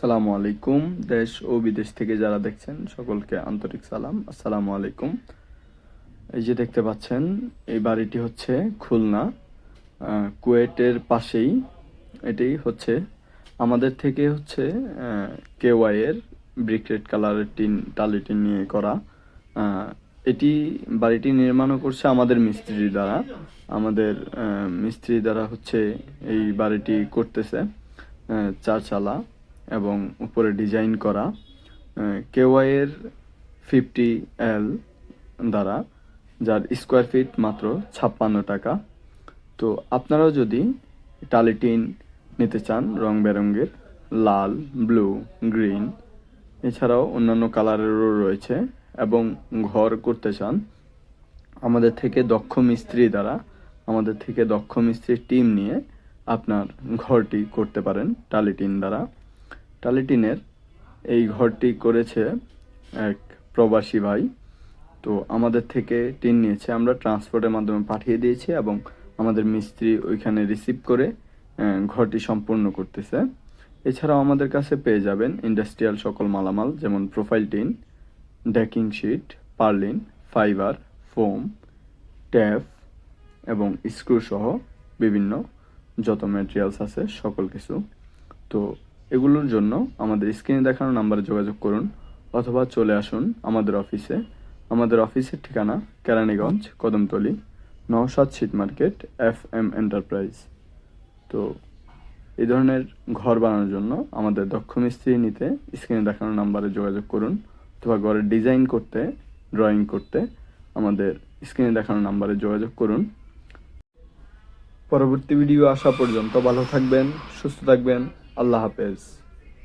আসসালামু আলাইকুম, দেশ ও বিদেশ থেকে যারা দেখছেন, সকলকে আন্তরিক সালাম। আসসালামু আলাইকুম। এই যে দেখতে পাচ্ছেন, এই বাড়িটি হচ্ছে খুলনা। কুয়েটের পাশেই এটি হচ্ছে, আমাদের থেকে হচ্ছে কেওয়াই এর ব্রিক রেড কালারের টিন, টালি টিন নিয়ে করা। এটি বাড়িটি নির্মাণও করছে আমাদের মিস্ত্রি দ্বারা। আমাদের মিস্ত্রি দ্বারা হচ্ছে এই বাড়িটি করতেছে চারচালা। এবং উপরে ডিজাইন করা কেওয়াই এর ফিফটি এল দ্বারা, যার স্কোয়ার ফিট মাত্র ছাপ্পান্ন টাকা। তো আপনারাও যদি টালি টিন নিতে চান, রং বেরঙের, লাল, ব্লু, গ্রিন, এছাড়াও অন্যান্য কালারেরও রয়েছে, এবং ঘর করতে চান, আমাদের থেকে দক্ষ মিস্ত্রি দ্বারা, আমাদের থেকে দক্ষ মিস্ত্রির টিম নিয়ে আপনার ঘরটি করতে পারেন টালি টিন দ্বারা। টালি টিনের এই ঘরটি করেছে এক প্রবাসী ভাই। তো আমাদের থেকে টিন নিয়েছে। আমরা ট্রান্সপোর্টের মাধ্যমে পাঠিয়ে দিয়েছি এবং আমাদের মিস্ত্রি ওইখানে রিসিভ করে ঘরটি সম্পূর্ণ করতেছে। এছাড়াও আমাদের কাছে পেয়ে যাবেন ইন্ডাস্ট্রিয়াল সকল মালামাল, যেমন profile tin, decking sheet, purlin, fibre, foam tape এবং স্ক্রু সহ বিভিন্ন যত ম্যাটেরিয়ালস আছে, সকল কিছু। তো এগুলোর জন্য আমাদের স্ক্রিনে দেখানো নাম্বারে যোগাযোগ করুন অথবা চলে আসুন আমাদের অফিসে। আমাদের অফিসের ঠিকানা কেরানীগঞ্জ, কদমতলি, নওশাদ শীত মার্কেট এফ এম এন্টারপ্রাইজ। তো এই ধরনের ঘর বানানোর জন্য আমাদের দক্ষ মিস্ত্রি নিতে স্ক্রিনে দেখানো নাম্বারে যোগাযোগ করুন অথবা ঘরের ডিজাইন করতে, ড্রয়িং করতে আমাদের স্ক্রিনে দেখানো নাম্বারে যোগাযোগ করুন। পরবর্তী ভিডিও আসা পর্যন্ত ভালো থাকবেন, সুস্থ থাকবেন। আল্লাহ হাফেজ।